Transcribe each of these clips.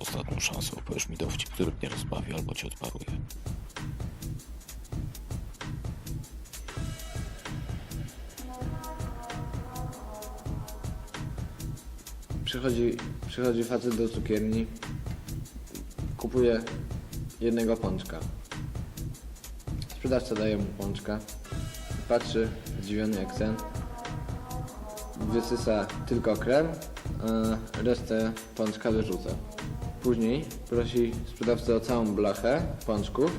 ostatnią szansę, opowiesz mi dowcip, który mnie rozbawi albo cię odparuje. Przychodzi, przychodzi facet do cukierni, kupuje jednego pączka. Sprzedawca daje mu pączka, patrzy zdziwiony jak sen, wysysa tylko krem, a resztę pączka wyrzuca. Później prosi sprzedawcę o całą blachę pączków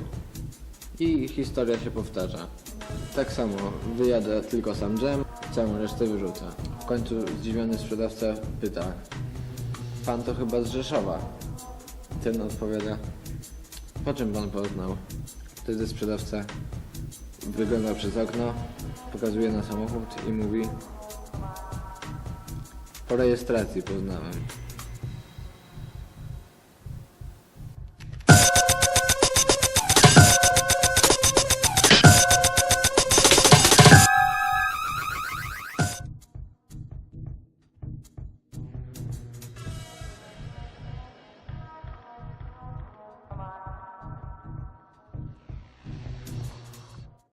i historia się powtarza. Tak samo wyjada tylko sam dżem, całą resztę wyrzuca. W końcu zdziwiony sprzedawca pyta Pan to chyba z Rzeszowa. Ten odpowiada Po czym pan poznał? Wtedy sprzedawca wygląda przez okno, pokazuje na samochód i mówi Po rejestracji poznałem.